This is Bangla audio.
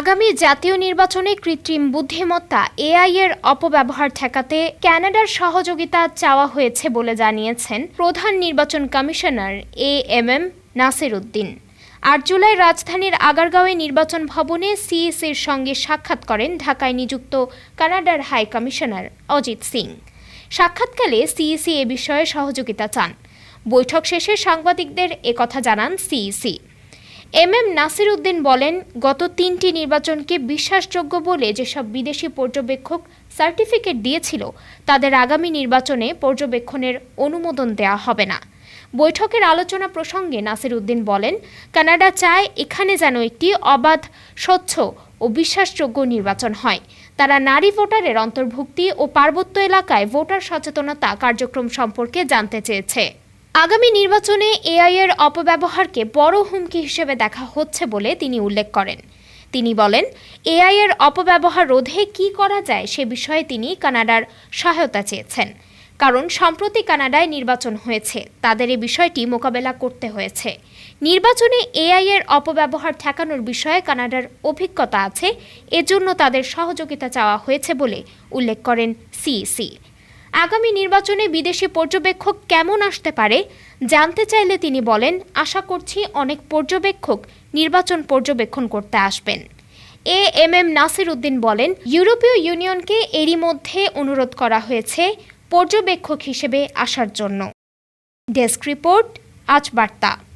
আগামী জাতীয় নির্বাচনে কৃত্রিম বুদ্ধিমত্তা, এআই এর অপব্যবহার ঠেকাতে ক্যানাডার সহযোগিতা চাওয়া হয়েছে বলে জানিয়েছেন প্রধান নির্বাচন commissioner A M M Nasir Uddin আট জুলাই রাজধানীর আগারগাঁওয়ে নির্বাচন ভবনে সিএসির সঙ্গে সাক্ষাৎ করেন ঢাকায় নিযুক্ত কানাডার হাই কমিশনার অজিত সিং। সাক্ষাৎকালে সিইসি এ বিষয়ে সহযোগিতা চান। বৈঠক শেষে সাংবাদিকদের একথা জানান CEC M M Nasir Uddin বলেন, গত তিনটি নির্বাচনকে বিশ্বাসযোগ্য বলে যেসব বিদেশি পর্যবেক্ষক সার্টিফিকেট দিয়েছিল, তাদের আগামী নির্বাচনে পর্যবেক্ষণের অনুমোদন দেওয়া হবে না। বৈঠকের আলোচনা প্রসঙ্গে নাসির উদ্দিন বলেন, কানাডা চায় এখানে যেন একটি অবাধ, স্বচ্ছ ও বিশ্বাসযোগ্য নির্বাচন হয়। তারা নারী ভোটারের অন্তর্ভুক্তি ও পার্বত্য এলাকায় ভোটার সচেতনতা কার্যক্রম সম্পর্কে জানতে চেয়েছে। আগামী নির্বাচনে এআই এর অপব্যবহারকে বড় হুমকি হিসেবে দেখা হচ্ছে বলে তিনি উল্লেখ করেন। তিনি বলেন, এআই এর অপব্যবহার রোধে কি করা যায় সে বিষয়ে তিনি কানাডার সহায়তা চেয়েছেন। কারণ সম্প্রতি কানাডায় নির্বাচন হয়েছে, তাদের এই বিষয়টি মোকাবেলা করতে হয়েছে। নির্বাচনে এআই এর অপব্যবহার ঠেকানোর বিষয়ে কানাডার অভিজ্ঞতা আছে, এজন্য তাদের সহযোগিতা চাওয়া হয়েছে বলে উল্লেখ করেন সিইসি। আগামী নির্বাচনে বিদেশি পর্যবেক্ষক কেমন আসতে পারে, জানতে চাইলে তিনি বলেন, আশা করছি অনেক পর্যবেক্ষক নির্বাচন পর্যবেক্ষণ করতে আসবেন। A M M Nasir Uddin বলেন, ইউরোপীয় ইউনিয়নকে এরই মধ্যে অনুরোধ করা হয়েছে পর্যবেক্ষক হিসেবে আসার জন্য। ডেস্ক রিপোর্ট, আজ বার্তা।